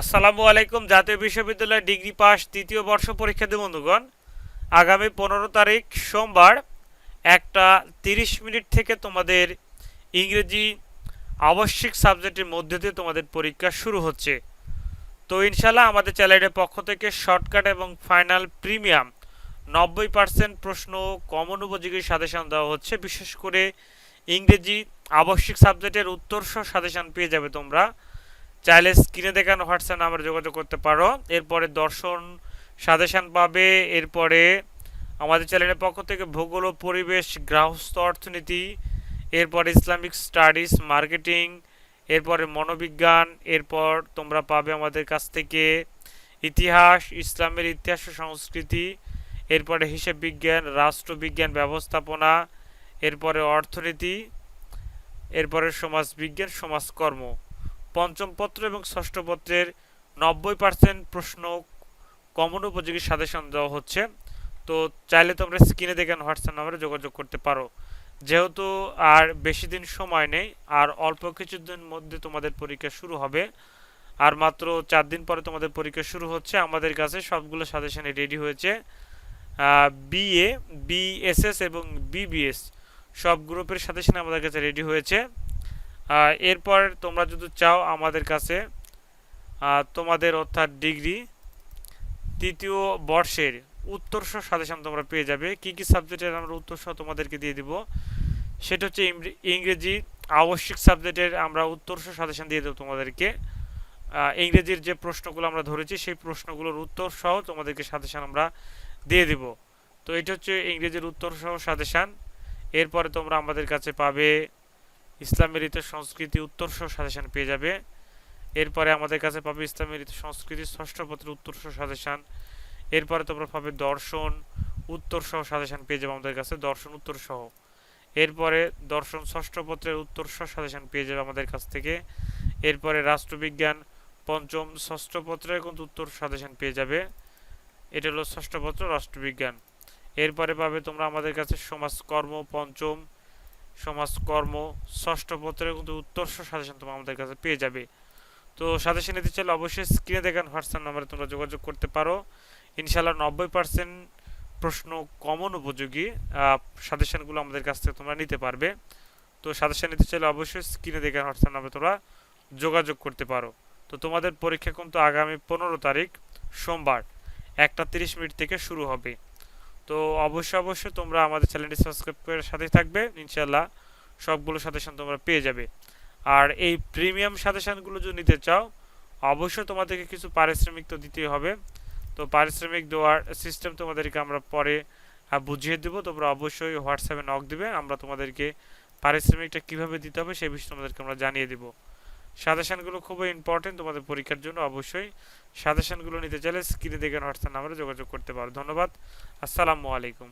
আসসালামু আলাইকুম, জাতীয় বিশ্ববিদ্যালয় ডিগ্রি পাস তৃতীয় বর্ষ পরীক্ষার্থী বন্ধুগণ। আগামী পনেরো তারিখ সোমবার, একটা তিরিশ মিনিট থেকে তোমাদের ইংরেজি আবশ্যিক সাবজেক্টের মধ্যে দিয়ে তোমাদের পরীক্ষা শুরু হচ্ছে। তো ইনশাল্লাহ আমাদের চ্যানেলের পক্ষ থেকে শর্টকাট এবং ফাইনাল প্রিমিয়াম নব্বই পার্সেন্ট প্রশ্ন কমন উপযোগী সাজেশন দেওয়া হচ্ছে। বিশেষ করে ইংরেজি আবশ্যিক সাবজেক্টের উত্তরসহ সাজেশন পেয়ে যাবে তোমরা। চাইলে স্ক্রিনে দেখানো হোয়াটসঅ্যাপ নাম্বারে যোগাযোগ করতে পারো। এরপরে দর্শন সাজেশন পাবে। এরপরে আমাদের চ্যানেলের পক্ষ থেকে ভূগোল ও পরিবেশ গৃহস্থ অর্থনীতি, এরপর ইসলামিক স্টাডিজ, মার্কেটিং, এরপরে মনোবিজ্ঞান, এরপর তোমরা পাবে আমাদের কাছ থেকে ইতিহাস, ইসলামের ইতিহাস ও সংস্কৃতি, এরপরে হিসেব বিজ্ঞান রাষ্ট্রবিজ্ঞান ব্যবস্থাপনা, এরপরে অর্থনীতি, এরপরে সমাজবিজ্ঞান সমাজকর্ম পঞ্চম পত্র এবং ষষ্ঠ পত্রের নব্বই পার্সেন্ট প্রশ্ন কমন উপযোগী সাজেশন দেওয়া হচ্ছে। তো চাইলে তোমরা স্ক্রিনে দেখেন হোয়াটসঅ্যাপ নাম্বারে যোগাযোগ করতে পারো। যেহেতু আর বেশি দিন সময় নেই, আর অল্প কিছুদিন মধ্যে তোমাদের পরীক্ষা শুরু হবে, আর মাত্র চার দিন পরে তোমাদের পরীক্ষা শুরু হচ্ছে, আমাদের কাছে সবগুলো সাজেশনে রেডি হয়েছে। বিএ বিএসএস এবং বিবিএস সব গ্রুপের সাজেশন আমাদের কাছে রেডি হয়েছে। এরপর তোমরা যদি চাও আমাদের কাছে তোমাদের অর্থাৎ ডিগ্রি, তৃতীয় বর্ষের উত্তরসহ সাজেশন তোমরা পেয়ে যাবে। কি কি সাবজেক্টের আমরা উত্তরসহ তোমাদেরকে দিয়ে দিব? সেটা হচ্ছে ইংরে- ইংরেজি, আবশ্যিক সাবজেক্টের আমরা উত্তরসহ সাজেশন দিয়ে দেবো তোমাদেরকে। ইংরেজির যে প্রশ্নগুলো আমরা ধরেছি, সেই প্রশ্নগুলোর উত্তর সহ তোমাদেরকে সাজেশন আমরা দিয়ে দিব। তো এটা হচ্ছে ইংরেজির উত্তর সহ সাজেশন। এরপরে তোমরা আমাদের কাছে পাবে ইসলামের ইতিহাস সংস্কৃতি উত্তর সহ সাজেশন পেয়ে যাবে। এরপরে আমাদের কাছে পাবে ইসলামের ইতিহাস সংস্কৃতি ষষ্ঠ পত্রের উত্তর সহ সাজেশন। এরপরে তোমরা পাবে দর্শন উত্তর সহ সাজেশন পেয়ে যাবে আমাদের কাছে, দর্শন উত্তর সহ এরপরে দর্শন ষষ্ঠ পত্রের উত্তর সহ সাজেশন পেয়ে যাবে আমাদের কাছ থেকে। এরপরে রাষ্ট্রবিজ্ঞান পঞ্চম ষষ্ঠ পত্রের কিন্তু উত্তর সাজেশন পেয়ে যাবে। এটা হলো ষষ্ঠ পত্র, রাষ্ট্রবিজ্ঞান। এরপরে পাবে তোমরা আমাদের কাছে সমাজকর্ম পঞ্চম সমাজকর্ম, ষষ্ঠ পত্রের কিন্তু উত্তর সাজেশন তোমরা আমাদের কাছে পেয়ে যাবে। তো সাজেশন নিতে চাইলে অবশ্যই স্ক্রিনে দেখান হোয়াটসঅ্যাপ নাম্বারে তোমরা যোগাযোগ করতে পারো। ইনশাল্লাহ নব্বই পার্সেন্ট প্রশ্ন কমন উপযোগী সাজেশনগুলো আমাদের কাছ থেকে তোমরা নিতে পারবে। তো সাজেশন নিতে চাইলে অবশ্যই স্ক্রিনে দেখান হোয়াটসঅ্যাপ নাম্বারে তোমরা যোগাযোগ করতে পারো। তো তোমাদের পরীক্ষা কিন্তু আগামী পনেরো তারিখ সোমবার, একটা তিরিশ মিনিট থেকে শুরু হবে। তো অবশ্যই অবশ্যই তোমরা আমাদের চ্যানেলটি সাবস্ক্রাইব করে সাথে থাকবে। ইনশাল্লাহ সবগুলো সাজেশন তোমরা পেয়ে যাবে। আর এই প্রিমিয়াম সাজেশনগুলো যদি নিতে চাও, অবশ্যই তোমাদেরকে কিছু পারিশ্রমিক তো দিতেই হবে। তো পারিশ্রমিক দেওয়ার সিস্টেম তোমাদেরকে আমরা পরে বুঝিয়ে দেবো। তোমরা অবশ্যই হোয়াটসঅ্যাপে নক দেবে। আমরা তোমাদেরকে পারিশ্রমিকটা কীভাবে দিতে হবে সেই বিষয়ে তোমাদেরকে আমরা জানিয়ে দেবো। সাজেশনগুলো খুবই ইম্পর্টেন্ট তোমাদের পরীক্ষার জন্য, অবশ্যই সাজেশনগুলো নিতে চাইলে স্ক্রিনে দেখে হোয়াটসঅ্যাপ নাম্বারে যোগাযোগ করতে পারো। ধন্যবাদ। আসসালামু আলাইকুম।